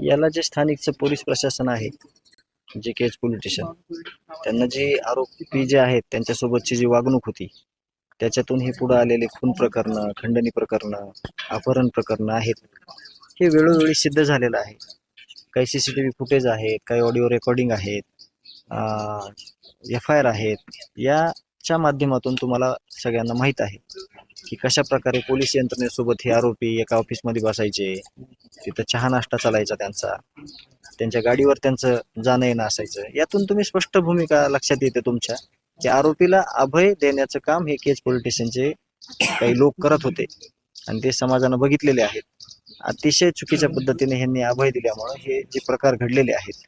याला जे स्थानिकचं पोलीस प्रशासन आहे जे केज पोलीस स्टेशन त्यांना जे आरोपी जे आहेत त्यांच्यासोबतची जी वागणूक होती त्याच्यातून हे पुढे आलेले खून प्रकरणं खंडणी प्रकरणं अपहरण प्रकरणं आहेत. हे वेळोवेळी सिद्ध झालेलं आहे. काही C C T V footage आहेत काही ऑडिओ रेकॉर्डिंग आहेत एफ आय आर आहेत. याच्या माध्यमातून तुम्हाला सगळ्यांना माहीत आहे की कशा प्रकारे पोलीस यंत्रणेसोबत हे आरोपी एका ऑफिसमध्ये बसायचे तिथं चहा नाश्ता चालायचा त्यांचा. त्यांच्या गाडीवर त्यांचं जाणं येणं असायचं. यातून तुम्ही स्पष्ट भूमिका लक्षात येते तुमच्या की आरोपीला अभय देण्याचं काम हे केज पोलिटिशियनचे काही लोक करत होते. आणि ते समाजानं बघितलेले आहेत. अतिशय चुकीच्या पद्धतीने ह्यांनी अभय दिल्यामुळे हे जे प्रकार घडलेले आहेत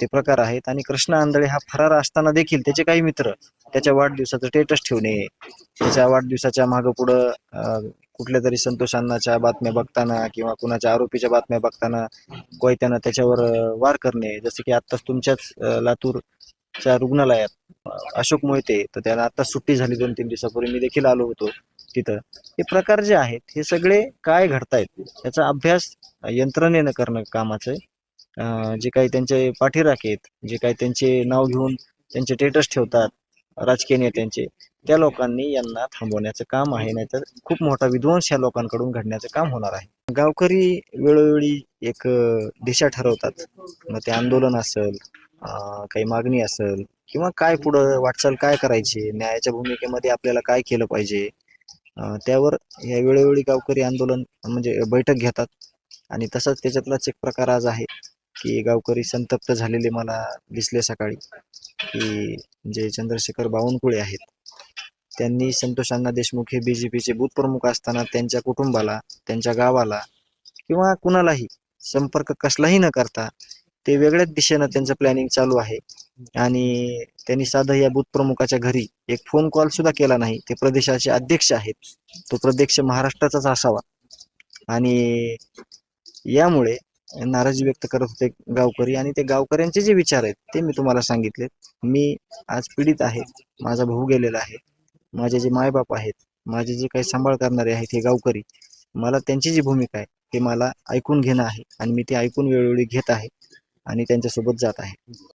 ते प्रकार आहेत. आणि कृष्णा आंधळे हा फरार असताना देखील त्याचे काही मित्र त्याच्या वाढदिवसाचं स्टेटस ठेवणे त्याच्या वाढदिवसाच्या मागं पुढं कुठल्या तरी संतोष अण्णाच्या बातम्या बघताना किंवा कुणाच्या आरोपीच्या बातम्या बघताना कोयत्यानं त्याच्यावर वार करणे. जसं की आत्ताच तुमच्याच लातूरच्या रुग्णालयात अशोक मोहिते तर त्याला आत्ता सुट्टी झाली दोन तीन दिवसापूर्वी. मी देखील आलो होतो तिथं. हे प्रकार जे आहेत हे सगळे काय घडतायत याचा अभ्यास यंत्रणेनं करणं कामाचं आहे. जे काही त्यांचे पाठीराख आहेत जे काही त्यांचे नाव घेऊन त्यांचे टेटस ठेवतात राजकीय नेत्यांचे त्या लोकांनी यांना थांबवण्याचं काम आहे नाहीतर खूप मोठा विध्वंस या लोकांकडून घडण्याचं काम होणार आहे. गावकरी वेळोवेळी एक दिशा ठरवतात. मग ते आंदोलन असेल काही मागणी असेल किंवा काय पुढं वाटचाल काय करायची न्यायाच्या भूमिकेमध्ये आपल्याला काय केलं पाहिजे त्यावर या वेळोवेळी गावकरी आंदोलन म्हणजे बैठक घेतात. आणि तसाच त्याच्यातलाच एक प्रकार आज आहे की गावकरी संतप्त झालेले मला दिसले सकाळी. की जे चंद्रशेखर बावनकुळे आहेत त्यांनी संतोष अण्णा देशमुख हे बी जे पीचे बूथ प्रमुख असताना त्यांच्या कुटुंबाला त्यांच्या गावाला किंवा कुणालाही संपर्क कसलाही न करता ते वेगळ्याच दिशेनं त्यांचं प्लॅनिंग चालू आहे. आणि त्यांनी साधं या बूथ प्रमुखाच्या घरी एक फोन कॉल सुद्धा केला नाही. ते प्रदेशाचे अध्यक्ष आहेत. तो प्रदेश महाराष्ट्राचाच असावा. आणि यामुळे नाराजी व्यक्त करत होते गावकरी आणि ते गावकऱ्यांचे जे विचार आहेत ते मी तुम्हाला सांगितले. मी आज पीडित आहे माझा भाऊ गेलेला आहे माझे जे मायबाप आहेत माझे जे काही सांभाळ करणारे आहेत हे गावकरी मला त्यांची जी भूमिका आहे ते मला ऐकून घेणं आहे आणि मी ते ऐकून वेळोवेळी घेत आहे आणि त्यांच्यासोबत जात आहे.